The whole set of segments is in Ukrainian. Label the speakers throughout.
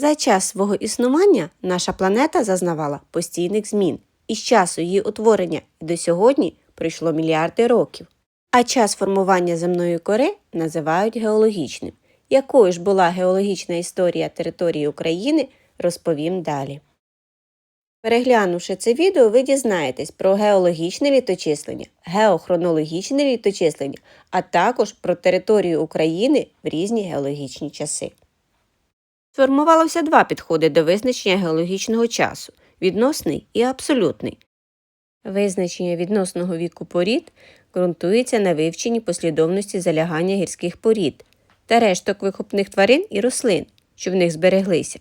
Speaker 1: За час свого існування наша планета зазнавала постійних змін, і з часу її утворення до сьогодні пройшло мільярди років. А час формування земної кори називають геологічним. Якою ж була геологічна історія території України, розповім далі. Переглянувши це відео, ви дізнаєтесь про геологічне літочислення, геохронологічне літочислення, а також про територію України в різні геологічні часи. Сформувалося два підходи до визначення геологічного часу відносний і абсолютний. Визначення відносного віку порід ґрунтується на вивченні послідовності залягання гірських порід та решток вихопних тварин і рослин, що в них збереглися.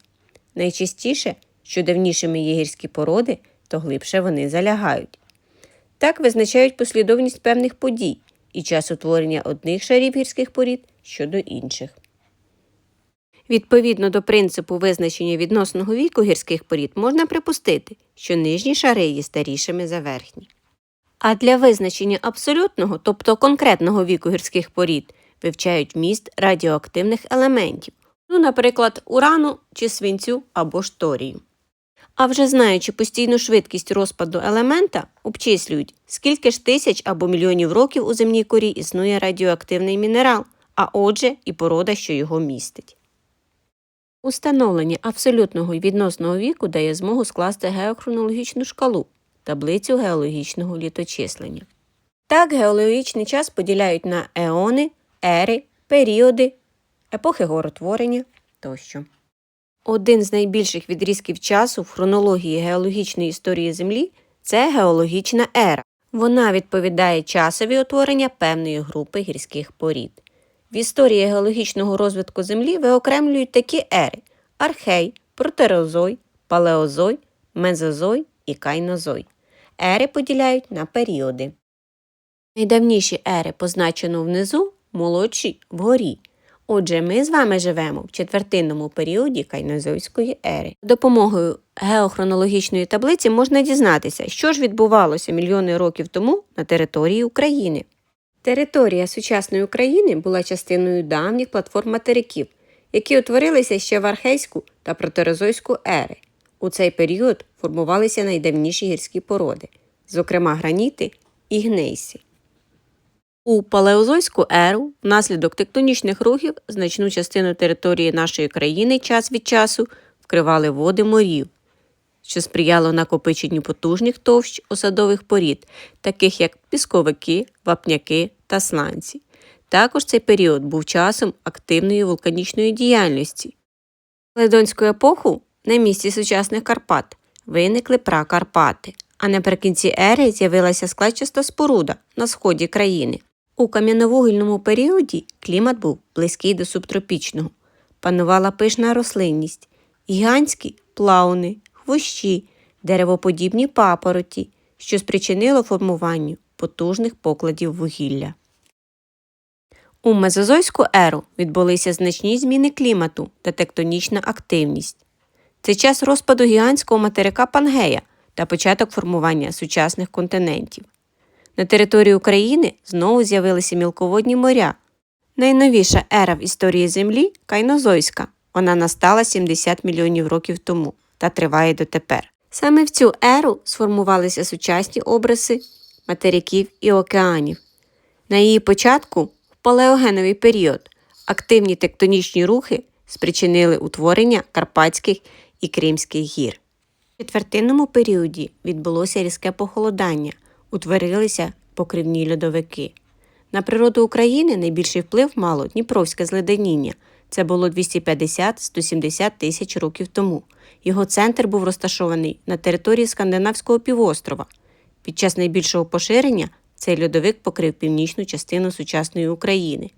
Speaker 1: Найчастіше, що давнішими є гірські породи, то глибше вони залягають. Так визначають послідовність певних подій і час утворення одних шарів гірських порід щодо інших. Відповідно до принципу визначення відносного віку гірських порід можна припустити, що нижні шари є старішими за верхні. А для визначення абсолютного, тобто конкретного віку гірських порід, вивчають вміст радіоактивних елементів, ну, наприклад, урану чи свинцю або ж торію. А вже знаючи постійну швидкість розпаду елемента, обчислюють, скільки ж тисяч або мільйонів років у земній корі існує радіоактивний мінерал, а отже, і порода, що його містить. Установлення абсолютного і відносного віку дає змогу скласти геохронологічну шкалу таблицю геологічного літочислення. Так геологічний час поділяють на еони, ери, періоди, епохи горотворення тощо. Один з найбільших відрізків часу в хронології геологічної історії Землі це геологічна ера. Вона відповідає часові утворення певної групи гірських порід. В історії геологічного розвитку Землі виокремлюють такі ери архей, протерозой, палеозой, мезозой і кайнозой. Ери поділяють на періоди. Найдавніші ери позначено внизу, молодші вгорі. Отже, ми з вами живемо в четвертинному періоді кайнозойської ери. Допомогою геохронологічної таблиці можна дізнатися, що ж відбувалося мільйони років тому на території України. Територія сучасної України була частиною давніх платформ материків, які утворилися ще в архейську та протерозойську ери. У цей період формувалися найдавніші гірські породи, зокрема граніти і гнейси. У палеозойську еру внаслідок тектонічних рухів значну частину території нашої країни час від часу вкривали води морів, що сприяло накопиченню потужних товщ осадових порід, таких як пісковики, вапняки та сланці. Також цей період був часом активної вулканічної діяльності. В Ледонську епоху на місці сучасних Карпат виникли пракарпати, а наприкінці ери з'явилася складчаста споруда на сході країни. У кам'яновугільному періоді клімат був близький до субтропічного, панувала пишна рослинність, гігантські плауни, хвощі, деревоподібні папороті, що спричинило формуванню потужних покладів вугілля. У мезозойську еру відбулися значні зміни клімату та тектонічна активність. Це час розпаду гігантського материка Пангея та початок формування сучасних континентів. На території України знову з'явилися мілководні моря. Найновіша ера в історії Землі кайнозойська. Вона настала 70 мільйонів років тому та триває дотепер. Саме в цю еру сформувалися сучасні образи материків і океанів. На її початку, в палеогеновий період, активні тектонічні рухи спричинили утворення Карпатських і Кримських гір. В четвертинному періоді відбулося різке похолодання, утворилися покривні льодовики. На природу України найбільший вплив мало Дніпровське зледеніння. Це було 250-170 тисяч років тому. Його центр був розташований на території Скандинавського півострова. Під час найбільшого поширення цей льодовик покрив північну частину сучасної України.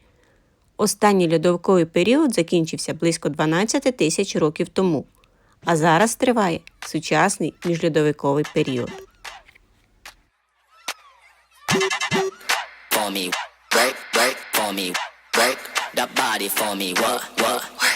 Speaker 1: Останній льодовиковий період закінчився близько 12 тисяч років тому, а зараз триває сучасний міжльодовиковий період.
Speaker 2: Break, break for me. Break that body for me. What, what?